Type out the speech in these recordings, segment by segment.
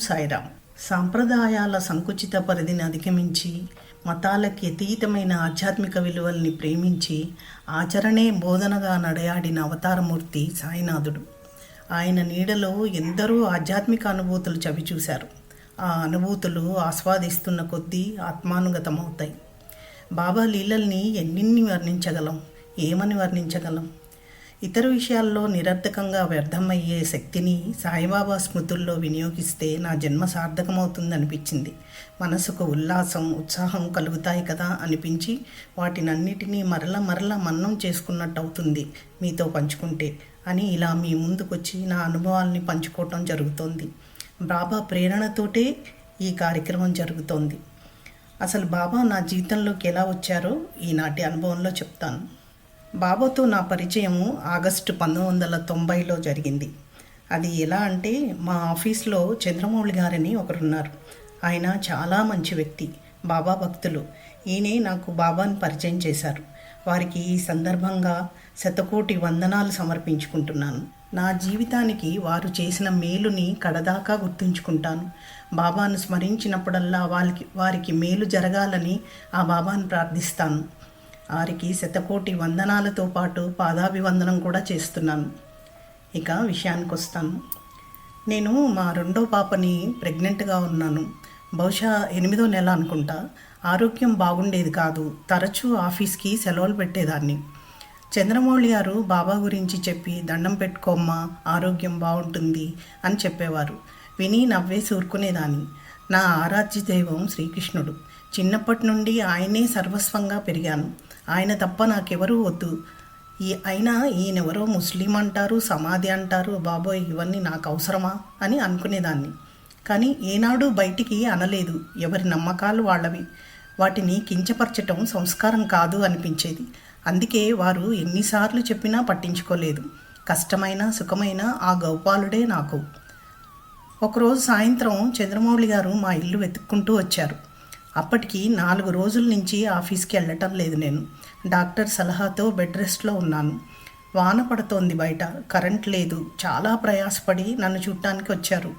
సాయిరామ్ సాంప్రదాయాల సంకుచిత పరిధిని అధిగమించి మతాలకి అతీతమైన ఆధ్యాత్మిక విలువల్ని ప్రేమించి ఆచరణే బోధనగా నడయాడిన అవతారమూర్తి సాయినాథుడు. ఆయన నీడలో ఎందరో ఆధ్యాత్మిక అనుభూతులు చవిచూశారు. ఆ అనుభూతులు ఆస్వాదిస్తున్న కొద్దీ ఆత్మానుగతమవుతాయి. బాబా లీలల్ని ఎన్నిన్ని వర్ణించగలం? ఏమని వర్ణించగలం? ఇతర విషయాల్లో నిరర్థకంగా వ్యర్థమయ్యే శక్తిని సాయిబాబా స్మృతుల్లో వినియోగిస్తే నా జన్మ సార్థకమవుతుందనిపించింది. మనసుకు ఉల్లాసం ఉత్సాహం కలుగుతాయి కదా అనిపించి వాటినన్నిటినీ మరల మరల మన్నం చేసుకున్నట్టు అవుతుంది మీతో పంచుకుంటే అని ఇలా మీ ముందుకొచ్చి నా అనుభవాల్ని పంచుకోవటం జరుగుతోంది. బాబా ప్రేరణతోటే ఈ కార్యక్రమం జరుగుతోంది. అసలు బాబా నా జీవితంలోకి ఎలా వచ్చారో ఈనాటి అనుభవంలో చెప్తాను. బాబాతో నా పరిచయము ఆగస్టు పంతొమ్మిది వందల తొంభైలో జరిగింది. అది ఎలా అంటే మా ఆఫీస్లో చంద్రమౌళి గారని ఒకరున్నారు. ఆయన చాలా మంచి వ్యక్తి బాబా భక్తులు. ఈయనే నాకు బాబాని పరిచయం చేశారు. వారికి ఈ సందర్భంగా శతకోటి వందనాలు సమర్పించుకుంటున్నాను. నా జీవితానికి వారు చేసిన మేలుని కడదాకా గుర్తుంచుకుంటాను. బాబాను స్మరించినప్పుడల్లా వాళ్ళకి వారికి మేలు జరగాలని ఆ బాబాను ప్రార్థిస్తాను. వారికి శతకోటి వందనాలతో పాటు పాదాభివందనం కూడా చేస్తున్నాను. ఇక విషయానికి వస్తాను నేను మా రెండో పాపని ప్రెగ్నెంట్గా ఉన్నాను. బహుశా ఎనిమిదో నెల అనుకుంటా. ఆరోగ్యం బాగుండేది కాదు. తరచూ ఆఫీస్కి సెలవులు పెట్టేదాన్ని. చంద్రమౌళి గారు బాబా గురించి చెప్పి దండం పెట్టుకోమ్మా ఆరోగ్యం బాగుంటుంది అని చెప్పేవారు. విని నవ్వేసి ఊరుకునేదాన్ని నా ఆరాధ్య దైవం శ్రీకృష్ణుడు. చిన్నప్పటి నుండి ఆయనే సర్వస్వంగా పెరిగాను. ఆయన తప్ప నాకెవరూ వద్దు. ఈ అయినా ఈయనెవరో ముస్లిం అంటారు సమాధి అంటారు బాబోయ్ ఇవన్నీ నాకు అవసరమా అని అనుకునేదాన్ని. కానీ ఏనాడు బయటికి అనలేదు. ఎవరి నమ్మకాలు వాళ్ళవి. వాటిని కించపరచటం సంస్కారం కాదు అనిపించేది. అందుకే వారు ఎన్నిసార్లు చెప్పినా పట్టించుకోలేదు. కష్టమైన సుఖమైన ఆ గౌపాలుడే నాకు. ఒకరోజు సాయంత్రం చంద్రమౌళి గారు మా ఇల్లు వెతుక్కుంటూ వచ్చారు. అప్పటికి నాలుగు రోజుల నుంచి ఆఫీస్కి వెళ్ళటం లేదు నేను. డాక్టర్ సలహాతో బెడ్ రెస్ట్లో ఉన్నాను. వాన పడుతోంది బయట. కరెంట్ లేదు. చాలా ప్రయాసపడి నన్ను చూడటానికి వచ్చారు.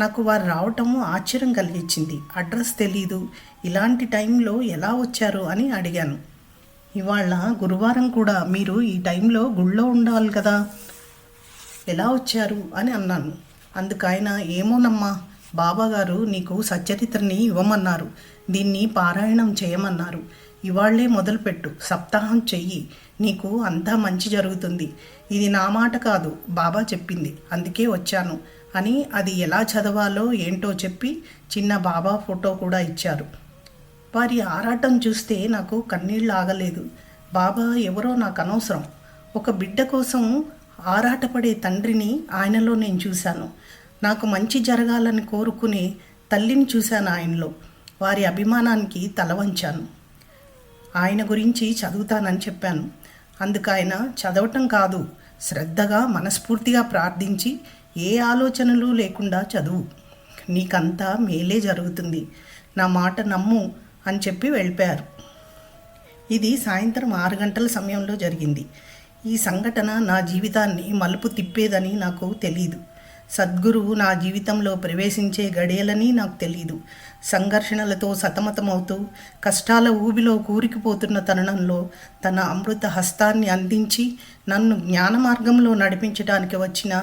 నాకు వారు రావటం ఆశ్చర్యం కలిగించింది. అడ్రస్ తెలీదు. ఇలాంటి టైంలో ఎలా వచ్చారు అని అడిగాను. ఇవాళ గురువారం కూడా మీరు ఈ టైంలో గుళ్ళో ఉండాలి కదా? ఎలా వచ్చారు? అని అన్నాను. అందుకు ఆయన ఏమోనమ్మా? బాబాగారు నీకు సచ్చరిత్రని ఇవ్వమన్నారు. దీన్ని పారాయణం చేయమన్నారు. ఇవాళ్ళే మొదలుపెట్టు. సప్తాహం చెయ్యి. నీకు అంతా మంచి జరుగుతుంది. ఇది నా మాట కాదు బాబా చెప్పింది. అందుకే వచ్చాను. అని అది ఎలా చదవాలో ఏంటో చెప్పి చిన్న బాబా ఫోటో కూడా ఇచ్చారు. వారి ఆరాటం చూస్తే నాకు కన్నీళ్ళు ఆగలేదు. బాబా ఎవరో నాకు అనవసరం. ఒక బిడ్డ కోసం ఆరాటపడే తండ్రిని ఆయనలో నేను చూశాను. నాకు మంచి జరగాలని కోరుకునే తల్లిని చూశాను ఆయనలో. వారి అభిమానానికి తల వంచాను. ఆయన గురించి చదువుతానని చెప్పాను. అందుకు ఆయన చదవటం కాదు శ్రద్ధగా మనస్ఫూర్తిగా ప్రార్థించి ఏ ఆలోచనలు లేకుండా చదువు. నీకంతా మేలే జరుగుతుంది. నా మాట నమ్ము అని చెప్పి వెళ్ళిపోయారు. ఇది సాయంత్రం ఆరు గంటల సమయంలో జరిగింది. ఈ సంఘటన నా జీవితాన్ని మలుపు తిప్పేదని నాకు తెలియదు సద్గురువు నా జీవితంలో ప్రవేశించే గడియలని నాకు తెలియదు సంఘర్షణలతో సతమతమవుతూ కష్టాల ఊబిలో కూరికిపోతున్న తరుణంలో తన అమృత హస్తాన్ని అందించి నన్ను జ్ఞాన మార్గంలో నడిపించడానికి వచ్చిన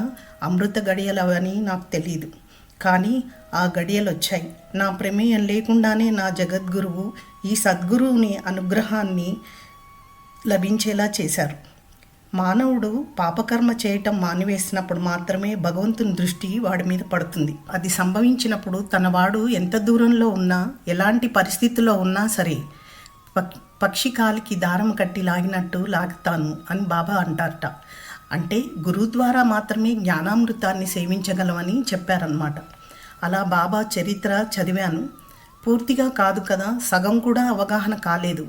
అమృత గడియలవని నాకు తెలియదు కానీ ఆ గడియలు వచ్చాయి నా ప్రమేయం లేకుండానే నా జగద్గురువు ఈ సద్గురువుని అనుగ్రహాన్ని లభించేలా చేశారు. మానవుడు పాపకర్మ చేయటం మానివేసినప్పుడు మాత్రమే భగవంతుని దృష్టి వాడి మీద పడుతుంది. అది సంభవించినప్పుడు తన వాడు ఎంత దూరంలో ఉన్నా ఎలాంటి పరిస్థితిలో ఉన్నా సరే పక్షి కాలికి దారం కట్టి లాగినట్టు లాగుతాను అని బాబా అంటారట. అంటే గురువు ద్వారా మాత్రమే జ్ఞానామృతాన్ని సేవించగలమని చెప్పారనమాట అలా బాబా చరిత్ర చదివాను. పూర్తిగా కాదు కదా సగం కూడా అవగాహన కాలేదు.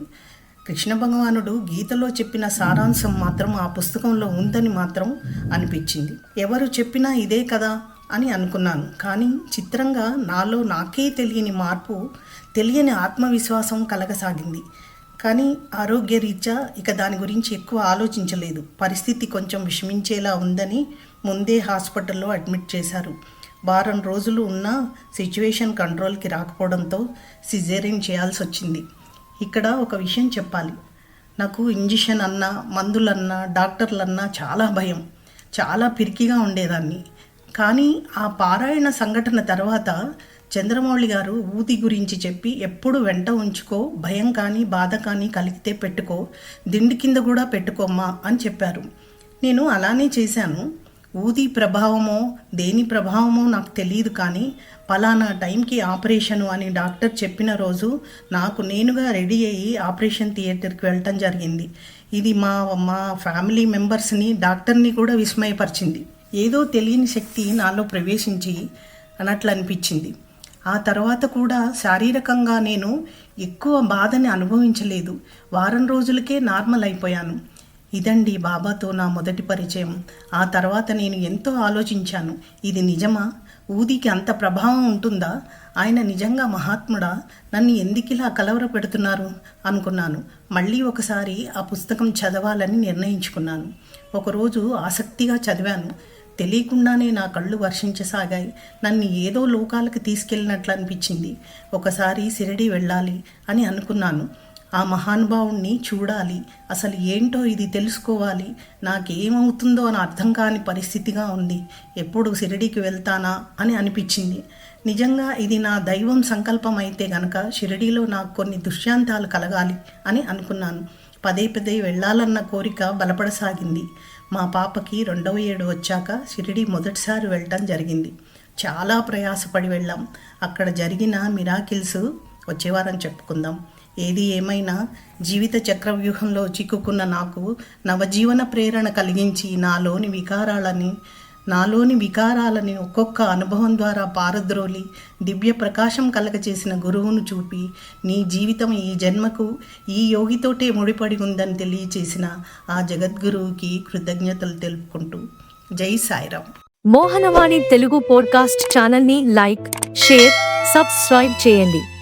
కృష్ణ భగవానుడు గీతలో చెప్పిన సారాంశం మాత్రం ఆ పుస్తకంలో ఉందని మాత్రం అనిపించింది. ఎవరు చెప్పినా ఇదే కదా అని అనుకున్నాను. కానీ చిత్రంగా నాలో నాకే తెలియని మార్పు తెలియని ఆత్మవిశ్వాసం కలగసాగింది. కానీ ఆరోగ్యరీత్యా ఇక దాని గురించి ఎక్కువ ఆలోచించలేదు. పరిస్థితి కొంచెం విషమించేలా ఉందని ముందే హాస్పిటల్లో అడ్మిట్ చేశారు. వారం రోజులు ఉన్న సిచ్యువేషన్ కంట్రోల్కి రాకపోవడంతో సిజేరియన్ చేయాల్సి వచ్చింది ఇక్కడ ఒక విషయం చెప్పాలి. నాకు ఇంజెక్షన్ అన్నా మందులన్నా డాక్టర్లన్నా చాలా భయం. చాలా పిరికిగా ఉండేదాన్ని. కానీ ఆ పారాయణ సంఘటన తర్వాత చంద్రమౌళి గారు ఊతి గురించి చెప్పి ఎప్పుడు వెంట ఉంచుకో భయం కానీ బాధ కానీ కలిగితే పెట్టుకో దిండి కింద కూడా పెట్టుకోమ్మా అని చెప్పారు. నేను అలానే చేశాను. ఊది ప్రభావమో దేని ప్రభావమో నాకు తెలియదు కానీ పలానా టైంకి ఆపరేషను అని డాక్టర్ చెప్పిన రోజు నాకు నేనుగా రెడీ అయ్యి ఆపరేషన్ థియేటర్కి వెళ్ళటం జరిగింది. ఇది మా మా ఫ్యామిలీ మెంబర్స్ని డాక్టర్ని కూడా విస్మయపరిచింది. ఏదో తెలియని శక్తి నాలో ప్రవేశించి అన్నట్లు అనిపించింది ఆ తర్వాత కూడా శారీరకంగా నేను ఎక్కువ బాధని అనుభవించలేదు. వారం రోజులకే నార్మల్ అయిపోయాను. ఇదండి బాబాతో నా మొదటి పరిచయం. ఆ తర్వాత నేను ఎంతో ఆలోచించాను. ఇది నిజమా? ఊదికి అంత ప్రభావం ఉంటుందా? ఆయన నిజంగా మహాత్ముడా? నన్ను ఎందుకిలా కలవర పెడుతున్నారు అనుకున్నాను. మళ్ళీ ఒకసారి ఆ పుస్తకం చదవాలని నిర్ణయించుకున్నాను. ఒకరోజు ఆసక్తిగా చదివాను. తెలియకుండానే నా కళ్ళు వర్షించసాగాయి. నన్ను ఏదో లోకాలకు తీసుకెళ్ళినట్లు అనిపించింది ఒకసారి సిరిడి వెళ్ళాలి అని అనుకున్నాను. ఆ మహానుభావుణ్ణి చూడాలి. అసలు ఏంటో ఇది తెలుసుకోవాలి. నాకేమవుతుందో అని అర్థం కాని పరిస్థితిగా ఉంది. ఎప్పుడు షిరిడీకి వెళ్తానా అని అనిపించింది. నిజంగా ఇది నా దైవం సంకల్పం అయితే గనక షిరిడీలో నాకు కొన్ని దుష్యాంతాలు కలగాలి అని అనుకున్నాను. పదే పదే వెళ్ళాలన్న కోరిక బలపడసాగింది. మా పాపకి రెండవ ఏడు వచ్చాక షిరిడి మొదటిసారి వెళ్ళటం జరిగింది. చాలా ప్రయాసపడి వెళ్ళాం. అక్కడ జరిగిన మిరాకిల్స్ వచ్చేవారం చెప్పుకుందాం. ఏది ఏమైనా జీవిత చక్రవ్యూహంలో చిక్కుకున్న నాకు నవజీవన ప్రేరణ కలిగించి నాలోని వికారాలని నాలోని వికారాలని ఒక్కొక్క అనుభవం ద్వారా పారద్రోలి దివ్య ప్రకాశం కలగచేసిన గురువును చూపి నీ జీవితం ఈ జన్మకు ఈ యోగితోటే ముడిపడి ఉందని తెలియచేసిన ఆ జగద్గురువుకి కృతజ్ఞతలు తెలుపుకుంటూ జై సాయిరాం మోహనవాణి తెలుగు పోడ్కాస్ట్ ఛానల్ని లైక్ షేర్ సబ్స్క్రైబ్ చేయండి.